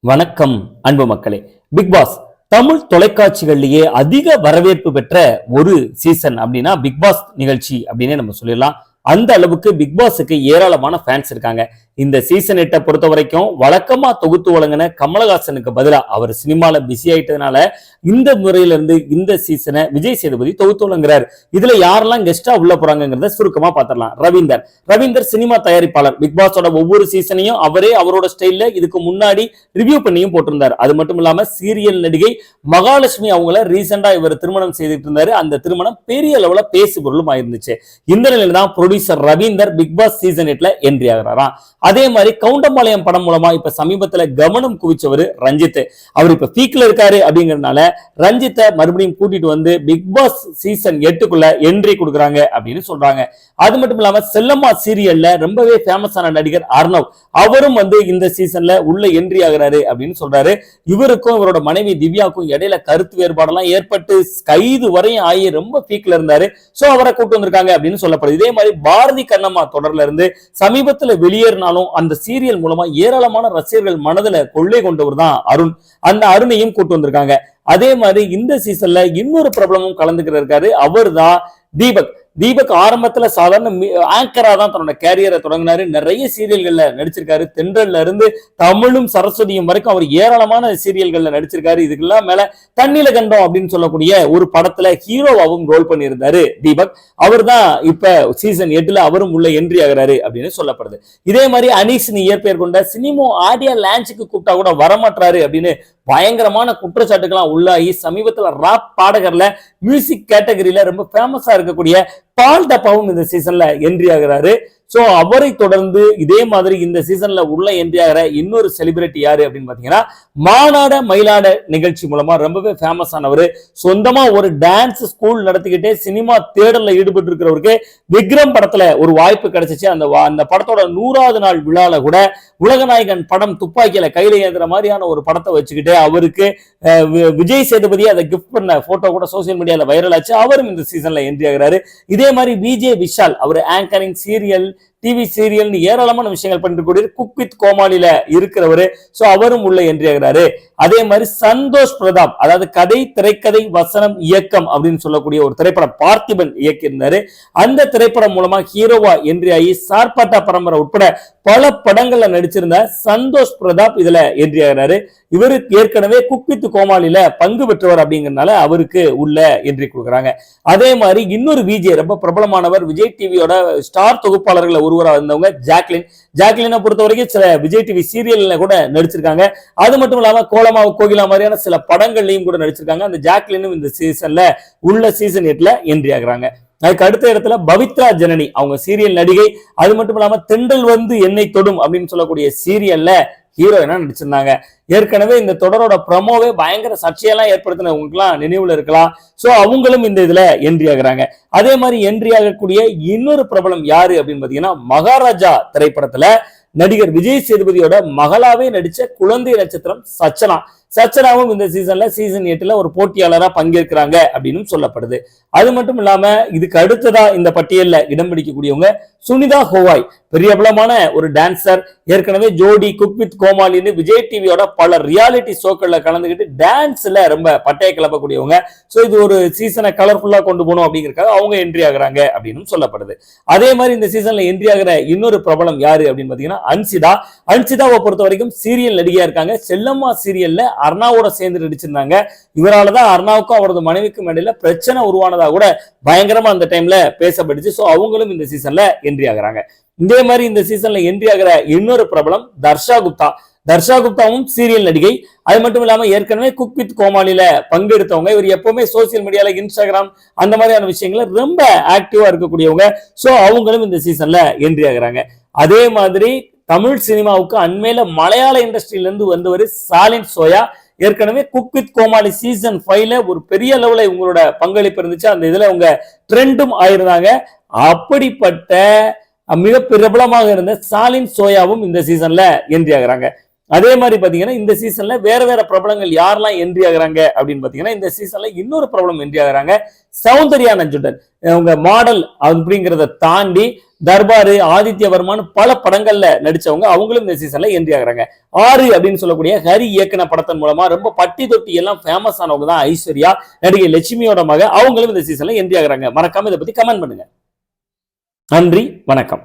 வணக்கம் அன்பு மக்களே. பிக் பாஸ் தமிழ் தொலைக்காட்சிகள்லயே அதிக வரவேற்பு பெற்ற ஒரு சீசன் அப்படின்னா பிக் பாஸ் நிகழ்ச்சி அப்படின்னே நம்ம சொல்லிடலாம். அந்த அளவுக்கு பிக் பாஸுக்கு ஏராளமான ஃபேன்ஸ் இருக்காங்க. இந்த சீசன் எட்டை பொறுத்த வரைக்கும் வழக்கமா தொகுத்து வழங்கின கமலஹாசனுக்கு பதிலா அவர் சினிமால பிஸி ஆயிட்டதுனால இந்த முறையில இருந்து இந்த சீசனை விஜய் சேதுபதி தொகுத்து வழங்குறார். இதுல யாரெல்லாம் கெஸ்டா உள்ள போறாங்கிறத சுருக்கமா பாத்திரலாம் ரவீந்தர். ரவீந்தர் சினிமா தயாரிப்பாளர். பிக் பாஸோட ஒவ்வொரு சீசனையும் அவரே அவரோட ஸ்டைல்ல இதுக்கு முன்னாடி ரிவ்யூ பண்ணியும் போட்டிருந்தார். அது மட்டும் இல்லாம சீரியல் நடிகை மகாலட்சுமி அவங்கள ரீசெண்டா இவர் திருமணம் செய்துட்டு இருந்தாரு. அந்த திருமணம் பெரிய அளவுல பேசு பொருளும் ஆயிருந்துச்சு. இந்த நிலையில தான் producer Ravindar big boss season எட்ல entry ஆகிறாராம். அதே மாதிரி கவுண்டம்பாளையம் படம் மூலமா இப்ப சமீபத்துல கவனம் குவிச்சவர் ரஞ்சித் அவர் இப்ப பீக்ல இருக்காரு அப்படிங்கறதுனால ரஞ்சித்தை மறுபடியும் கூட்டிட்டு வந்து பிக் பாஸ் சீசன் எட்டுக்குள்ள என்ட்ரி கொடுக்குறாங்க அப்படின்னு சொல்றாங்க. அது மட்டும் இல்லாம செல்லம்மா சீரியல்ல ரொம்பவே ஃபேமஸான நடிகர் அர்ணவ் அவரும் வந்து இந்த சீசன்ல உள்ள என்ட்ரி ஆகிறாரு அப்படின்னு சொல்றாரு. இவருக்கும் இவரோட மனைவி திவ்யாக்கும் இடையில கருத்து வேறுபாடெல்லாம் ஏற்பட்டு கைது வரையும் ஆகி ரொம்ப பீக்ல இருந்தாரு. சோ அவரை கூட்டு வந்திருக்காங்க அப்படின்னு சொல்லப்படுது. இதே மாதிரி பாரதி கண்ணம்மா தொடர்ல இருந்து சமீபத்துல வெளியேறினாலும் அந்த சீரியல் மூலமா ஏராளமான ரசிகர்கள் மனதுல கொள்ளை கொண்டவர் தான் அருண். அந்த அருணையும் கூட்டு வந்திருக்காங்க. அதே மாதிரி இந்த சீசன்ல இன்னொரு பிரபலமும் கலந்துக்கிட்டு இருக்காரு அவர் தான் தீபக். தீபக் ஆரம்பத்துல சாதாரண ஆங்கரா தான் தன்னோட கேரியரை தொடங்கினாரு. நிறைய சீரியல்கள்ல நடிச்சிருக்காரு. தென்றல்ல இருந்து தமிழும் சரஸ்வதியும் வரைக்கும் அவர் ஏராளமான சீரியல்கள்ல நடிச்சிருக்காரு. இதுக்கெல்லாம் மேல தண்ணில கண்டம் அப்படின்னு சொல்லக்கூடிய ஒரு படத்துல ஹீரோவாவும் ரோல் பண்ணியிருந்தாரு தீபக். அவர் தான் இப்ப சீசன் எட்டுல அவரும் உள்ள என்ட்ரி ஆகுறாரு அப்படின்னு சொல்லப்படுது. இதே மாதிரி அனீஷின் இயற்பெயர் கொண்ட சினிமோ ஆடியோ லான்ச்சுக்கு கூப்பிட்டா கூட வரமாட்டாரு அப்படின்னு பயங்கரமான குற்றச்சாட்டுக்கெல்லாம் உள்ளாகி சமீபத்துல ராப் பாடகர்ல மியூசிக் கேட்டகரியில ரொம்ப ஃபேமஸா இருக்கக்கூடிய பால் டப்பாவும் இந்த சீசன்ல என்ட்ரி ஆகுறாரு. ஸோ அவரை தொடர்ந்து இதே மாதிரி இந்த சீசன்ல உள்ள என்ட்ரி ஆகிற இன்னொரு செலிபிரிட்டி யாரு அப்படின்னு பாத்தீங்கன்னா மாநாட மயிலாட நிகழ்ச்சி மூலமா ரொம்பவே ஃபேமஸ் ஆனவர். சொந்தமா ஒரு டான்ஸ் ஸ்கூல் நடத்திக்கிட்டே சினிமா தேடல்ல ஈடுபட்டு இருக்கிறவருக்கு விக்ரம் படத்துல ஒரு வாய்ப்பு கிடைச்சிச்சு. அந்த அந்த படத்தோட நூறாவது நாள் விழால கூட உலகநாயகன் படம் துப்பாக்கியில கையில ஏந்துற மாதிரியான ஒரு படத்தை வச்சுக்கிட்டு அவருக்கு விஜய் சேதுபதி அதை கிஃப்ட் பண்ண போட்டோ கூட சோசியல் மீடியால வைரல் ஆச்சு. அவரும் இந்த சீசன்ல என்ட்ரி ஆகுறாரு. இதே அதே மாதிரி விஜே விஷால் அவர் ஆங்கரிங் சீரியல் டிவி சீரியல்னு ஏராளமான விஷயங்கள் பண்ணிட்டு குக் வித் கோமாளில இருக்கிறவரு. சோ அவரும் உள்ள என்ட்ரி அதே மாதிரி சந்தோஷ் பிரதாப் அதாவது கதை திரைக்கதை வசனம் இயக்கம் அப்படின்னு சொல்லக்கூடிய ஒரு திரைப்படம் பார்த்திபன் இயக்கியிருந்தாரு. அந்த திரைப்படம் மூலமா ஹீரோவா என்றி ஆகி சார்பாட்டா பரம்பரை உட்பட பல படங்கள்ல நடிச்சிருந்த சந்தோஷ் பிரதாப் இதுல என்ட்ரி ஆகிறாரு இவருக்கு ஏற்கனவே குக் கோமாளில பங்கு பெற்றவர் அப்படிங்கறதுனால அவருக்கு உள்ள என்ட்ரி கொடுக்குறாங்க. அதே மாதிரி இன்னொரு விஜய் ரொம்ப பிரபலமானவர் விஜய் டிவியோட ஸ்டார் தொகுப்பாளர்கள் ஒருவராக இருந்தவங்க ஜாக்லின். ஜாக்லினை பொறுத்த வரைக்கும் சில விஜய் டிவி சீரியல்ல கூட நடிச்சிருக்காங்க. அது மட்டும் இல்லாம கோலமா கோகிலா மாதிரியான சில படங்கள்லையும் கூட நடிச்சிருக்காங்க. அந்த ஜாக்லினும் இந்த சீசன்ல உள்ள சீசன் எட்ல என்ட்ரி ஆகுறாங்க. அதுக்கு அடுத்த இடத்துல பவித்ரா ஜனனி அவங்க சீரியல் நடிகை. அது மட்டும் இல்லாம தெண்டல் வந்து என்னை தொடும் அப்படின்னு சொல்லக்கூடிய சீரியல்ல ஹீரோயினா நடிச்சிருந்தாங்க. ஏற்கனவே இந்த தொடரோட ப்ரமோவே பயங்கர சர்ச்சையெல்லாம் ஏற்படுத்தினவங்களுக்குலாம் நினைவுல இருக்கலாம். சோ அவங்களும் இந்த இதுல என்ட்ரி ஆகுறாங்க. அதே மாதிரி என்ட்ரி ஆகக்கூடிய இன்னொரு பிரபலம் யாரு அப்படின்னு பாத்தீங்கன்னா மகாராஜா திரைப்படத்துல நடிகர் விஜய் சேதுபதியோட மகளாவே நடிச்ச குழந்தை நட்சத்திரம் சச்சனா. சச்சனாவும் இந்த சீசன்ல சீசன் எட்டுல ஒரு போட்டியாளராக பங்கேற்கிறாங்க அப்படின்னு சொல்லப்படுது. அது மட்டும் இல்லாம இதுக்கு அடுத்ததா இந்த பட்டியல்ல இடம் பிடிக்கக்கூடியவங்க சுனிதா ஹோவாய் பிரியபலமான பிரபலமான ஒரு டான்சர் ஏற்கனவே ஜோடி குக் வித் கோமாலின்னு விஜய் டிவியோட பல ரியாலிட்டி ஷோக்கள்ல கலந்துக்கிட்டு டான்ஸ்ல ரொம்ப பட்டைய கிளப்பக்கூடியவங்க. ஸோ இது ஒரு சீசனை கலர்ஃபுல்லா கொண்டு போகணும் அப்படிங்கிறக்காக அவங்க என்ட்ரி ஆகுறாங்க அப்படின்னு சொல்லப்படுது. அதே மாதிரி இந்த சீசன்ல என்ட்ரி ஆகிற இன்னொரு பிரபலம் யாரு அப்படின்னு பாத்தீங்கன்னா அன்சிதா. அன்சிதாவை பொறுத்த வரைக்கும் சீரியல் நடிகையா இருக்காங்க. செல்லம்மா சீரியல்ல அர்ணாவோட சேர்ந்து நடிச்சிருந்தாங்க. இவராலதான் அர்ணாவுக்கும் அவரது மனைவிக்கும் இடையில பிரச்சனை உருவானதா கூட பயங்கரமா அந்த டைம்ல பேசப்பட்டுச்சு. சோ அவங்களும் இந்த சீசன்ல என்ட்ரி ஆகுறாங்க. இதே மாதிரி இந்த சீசன்ல என்ட்ரி ஆகிற இன்னொரு பிரபலம் தர்ஷா குப்தா. தர்ஷா குப்தாவும் சீரியல் நடிகை. அது மட்டும் இல்லாம ஏற்கனவே குக் வித் கோமாளில பங்கெடுத்தவங்க. இவர் எப்பவுமே சோசியல் மீடியால இன்ஸ்டாகிராம் அந்த மாதிரியான விஷயங்கள ரொம்ப ஆக்டிவா இருக்கக்கூடியவங்க. சோ அவங்களும் இந்த சீசன்ல என்ட்ரி ஆகுறாங்க. அதே மாதிரி தமிழ் சினிமாவுக்கு அண்மையில மலையாள இண்டஸ்ட்ரியில இருந்து வந்தவர் சாலின் சோயா. ஏற்கனவே குக் வித் கோமாளி சீசன் ஃபைவ்ல ஒரு பெரிய லெவல்ல உங்களோட பங்களிப்பு இருந்துச்சு. அந்த இதுல உங்க ட்ரெண்டும் ஆயிருந்தாங்க. அப்படிப்பட்ட மிக பிரபலமாக இருந்த ஸ்டாலின் சோயாவும் இந்த சீசன்ல என்ட்ரி ஆகுறாங்க. அதே மாதிரி பார்த்தீங்கன்னா இந்த சீசன்ல வேற வேற பிரபலங்கள் யாரெல்லாம் என்ட்ரி ஆகுறாங்க அப்படின்னு பார்த்தீங்கன்னா இந்த சீசன்ல இன்னொரு பிரபலம் என்ட்ரி ஆகுறாங்க சௌந்தர்யா நஞ்சுடன் அவங்க மாடல் அப்படிங்கிறத தாண்டி தர்பாரு ஆதித்யவர்மான்னு பல படங்கள்ல நடிச்சவங்க அவங்களும் இந்த சீசன்ல என்ட்ரி ஆகுறாங்க. ஆறு அப்படின்னு சொல்லக்கூடிய ஹரி இயக்குன படத்தின் மூலமா ரொம்ப பட்டி தொட்டி எல்லாம் ஃபேமஸ் ஆனவங்க தான் ஐஸ்வர்யா நடிகை லட்சுமியோட மக அவங்களும் இந்த சீசன்ல என்ட்ரி ஆகுறாங்க. மறக்காம இதை பத்தி கமெண்ட் பண்ணுங்க. நன்றி வணக்கம்.